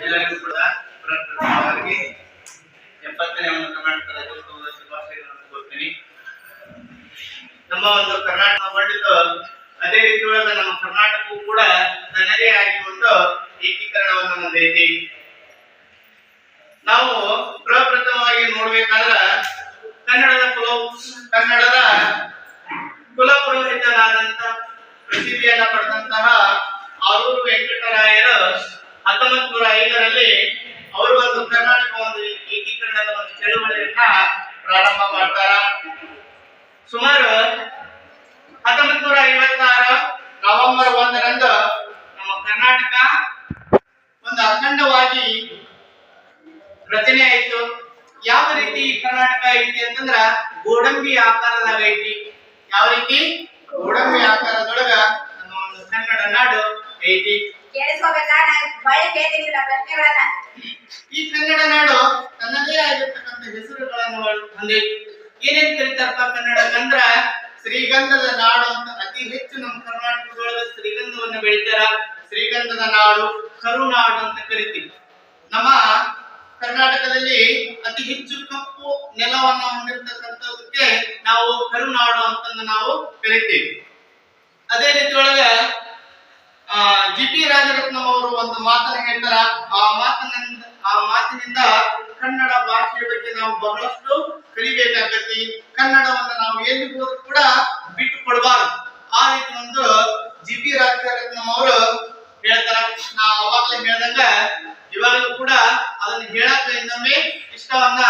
ಎಲ್ಲರಿಗೂ ಕೂಡ ಅವರಿಗೆ ಎಪ್ಪತ್ತನೇ ಒಂದು ಕರ್ನಾಟಕ ರಾಜ್ಯೋತ್ಸವದ ಶುಭಾಶಯಗಳನ್ನು ಕೋರ್ತೀನಿ ನಮ್ಮ ಒಂದು ಕರ್ನಾಟಕ ಪಂಡಿತ ಅದೇ ರೀತಿ ಒಳಗೆ ನಮ್ಮ ಕರ್ನಾಟಕವು ಕೂಡ ತನ್ನದೇ ಆಗಿ ಒಂದು ಏಕೀಕರಣವನ್ನು ಹೊಂದೈತಿ. ನಾವು ಪ್ರಪ್ರಥಮವಾಗಿ ನೋಡ್ಬೇಕಾದ್ರ ಕನ್ನಡದ ಕುಲ ಕನ್ನಡದ ಕುಲಪುರೋಹಿತನಾದಂತ ಪ್ರಸಿದ್ಧಿಯನ್ನ ಪಡೆದಂತಹ ಆರೂರು ವೆಂಕಟರಾಯರು ಹತ್ತೊಂಬತ್ ನೂರ ಐದರಲ್ಲಿ ಅವರು ಒಂದು ಕರ್ನಾಟಕ ಒಂದು ಏಕೀಕರಣದ ಒಂದು ಚಳುವಳಿಯನ್ನ ಪ್ರಾರಂಭ ಮಾಡ್ತಾರ. ಸುಮಾರು ಹತ್ತೊಂಬತ್ ನೂರ ಐವತ್ತಾರ ನವೆಂಬರ್ ಒಂದರಂದು ನಮ್ಮ ಕರ್ನಾಟಕ ಒಂದು ಅಖಂಡವಾಗಿ ರಚನೆ ಆಯಿತು. ಯಾವ ರೀತಿ ಕರ್ನಾಟಕ ಐತಿ ಅಂತಂದ್ರ ಗೋಡಂಬಿ ಆಕಾರದಾಗ ಐತಿ ಯಾವ ರೀತಿ ಗೋಡಂಬಿ ಆಕಾರದೊಳಗ ನಮ್ಮ ಒಂದು ಕನ್ನಡ ನಾಡು ಐತಿ ಕೇಳಿಸ್ಕೋಬೇಕಾ ನಾನು ಈ ಕನ್ನಡ ನಾಡು ತನ್ನದೇ ಆಗಿರ್ತಕ್ಕಂಥ ಹೆಸರುಗಳನ್ನು ಅಂದ್ರೆ ಏನೇನ್ ಕರಿತಾರಪ್ಪ ಕನ್ನಡ ಅಂದ್ರ, ಶ್ರೀಗಂಧದ ನಾಡು ಅಂತ ಅತಿ ಹೆಚ್ಚು ನಮ್ಮ ಕರ್ನಾಟಕದೊಳಗ ಶ್ರೀಗಂಧವನ್ನು ಬೆಳಿತಾರ. ಶ್ರೀಗಂಧದ ನಾಡು ಕರುನಾಡು ಅಂತ ಕರಿತೀವಿ. ನಮ್ಮ ಕರ್ನಾಟಕದಲ್ಲಿ ಅತಿ ಹೆಚ್ಚು ಕಪ್ಪು ನೆಲವನ್ನ ಹೊಂದಿರತಕ್ಕಂಥದಕ್ಕೆ ನಾವು ಕರುನಾಡು ಅಂತಂದು ನಾವು ಕರಿತೀವಿ. ಅದೇ ರೀತಿಯೊಳಗ ಜಿ ಪಿ ರಾಜರತ್ನಂ ಅವರು ಒಂದು ಮಾತನ್ನ ಹೇಳ್ತಾರ. ಆ ಮಾತಿನಿಂದ ಆ ಮಾತಿನಿಂದ ಕನ್ನಡ ಭಾಷೆಯ ಬಗ್ಗೆ ನಾವು ಬಹಳಷ್ಟು ಕಲಿಬೇಕಾಗತ್ತಿ. ಕನ್ನಡವನ್ನ ನಾವು ಎಲ್ಲಿ ಹೋದ್ರು ಕೂಡ ಬಿಟ್ಟು ಕೊಡಬಾರದು. ಆ ರೀತಿ ಒಂದು ಜಿ ರಾಜರತ್ನಂ ಅವರು ಹೇಳ್ತಾರ. ನಾ ಅವಾಗ್ಲೇ ಹೇಳ್ದಂಗ ಇವಾಗಲೂ ಕೂಡ ಅದನ್ನ ಹೇಳಕ್ಕ ಇನ್ನೊಮ್ಮೆ ಇಷ್ಟವನ್ನ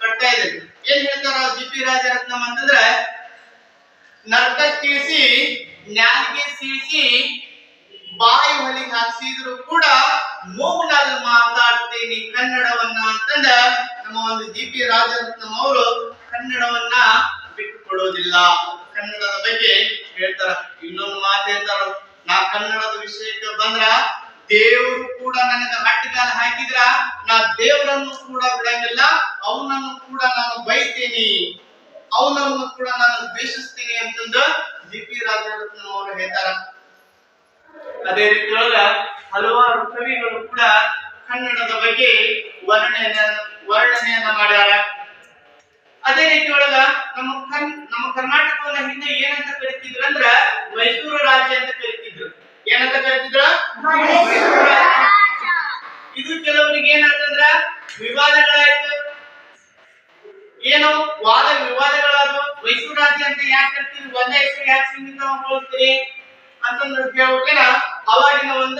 ಪಡ್ತಾ ಇದೆ ಏನ್ ಹೇಳ್ತಾರ ಜಿ ಪಿ ರಾಜರತ್ನಂ ಅಂತಂದ್ರೆ ನರ್ತಕಿಸಿ ಜ್ಞಾನಿಗೆ ಸೀಸಿ ಬಾಯಿ ಹೊಲಿಗೆ ಹಾಕ್ಸಿದ್ರು ಕೂಡ ಮೂಗ್ನಲ್ಲಿ ಮಾತಾಡ್ತೀನಿ ಕನ್ನಡವನ್ನ ಅಂತಂದ ನಮ್ಮ ಒಂದು ಜಿ ಪಿ ರಾಜರತ್ನಂ ಅವರು ಕನ್ನಡವನ್ನ ಬಿಟ್ಟುಕೊಡೋದಿಲ್ಲ. ಕನ್ನಡದ ಬಗ್ಗೆ ಹೇಳ್ತಾರ. ಇನ್ನೊಂದು ಮಾತು ಹೇಳ್ತಾರ. ನಾ ಕನ್ನಡದ ವಿಷಯಕ್ಕೆ ಬಂದ್ರ ದೇವರು ಕೂಡ ನನಗೆ ಮಟ್ಟಿಗಾಲ ಹಾಕಿದ್ರ ನಾ ದೇವರನ್ನು ಕೂಡ ಬಿಡಂಗಿಲ್ಲ. ಅವನನ್ನು ಕೂಡ ನಾನು ಬೈತೀನಿ. ಅವನನ್ನು ಕೂಡ ನಾನು ದ್ವೇಷಿಸ್ತೀನಿ ಅಂತಂದು ಜಿ ಪಿ ರಾಜರತ್ನ ಅವರು ಹೇಳ್ತಾರ. ಅದೇ ರೀತಿಯೊಳಗ ಹಲವಾರು ಕವಿಗಳು ಕೂಡ ಕನ್ನಡದ ಬಗ್ಗೆ ವರ್ಣನೆಯ ವರ್ಣನೆಯನ್ನ ಮಾಡ್ಯಾರ. ಅದೇ ರೀತಿಯೊಳಗ ನಮ್ಮ ಕನ್ ನಮ್ಮ ಕರ್ನಾಟಕವನ್ನ ಹಿಂದೆ ಏನಂತ ಕರಿತಿದ್ರು ಅಂದ್ರ ಮೈಸೂರು ರಾಜ್ಯ ಅಂತ ಕರಿತಿದ್ರು. ಏನಂತ ಕರಿತಿದ್ರು. ಇದು ಕೆಲವರಿಗೆ ಏನಂತಂದ್ರ ವಿವಾದಗಳಾಯ್ತು. ಏನು ವಾದ ವಿವಾದಗಳಾದವು. ಮೈಸೂರು ರಾಜ್ಯ ಅಂತ ಯಾಕೆ ಕರಿತೀವಿ ಒಂದೇ ಹೆಸರು ಯಾಕೆ ಸೀಮಿತವಾಗಿ ಹೋಗ್ತೀರಿ ಅಂತಂದ್ರೆ ಕೇಳ್ಬೇಕೇನ ಅವಾಗಿನ ಒಂದು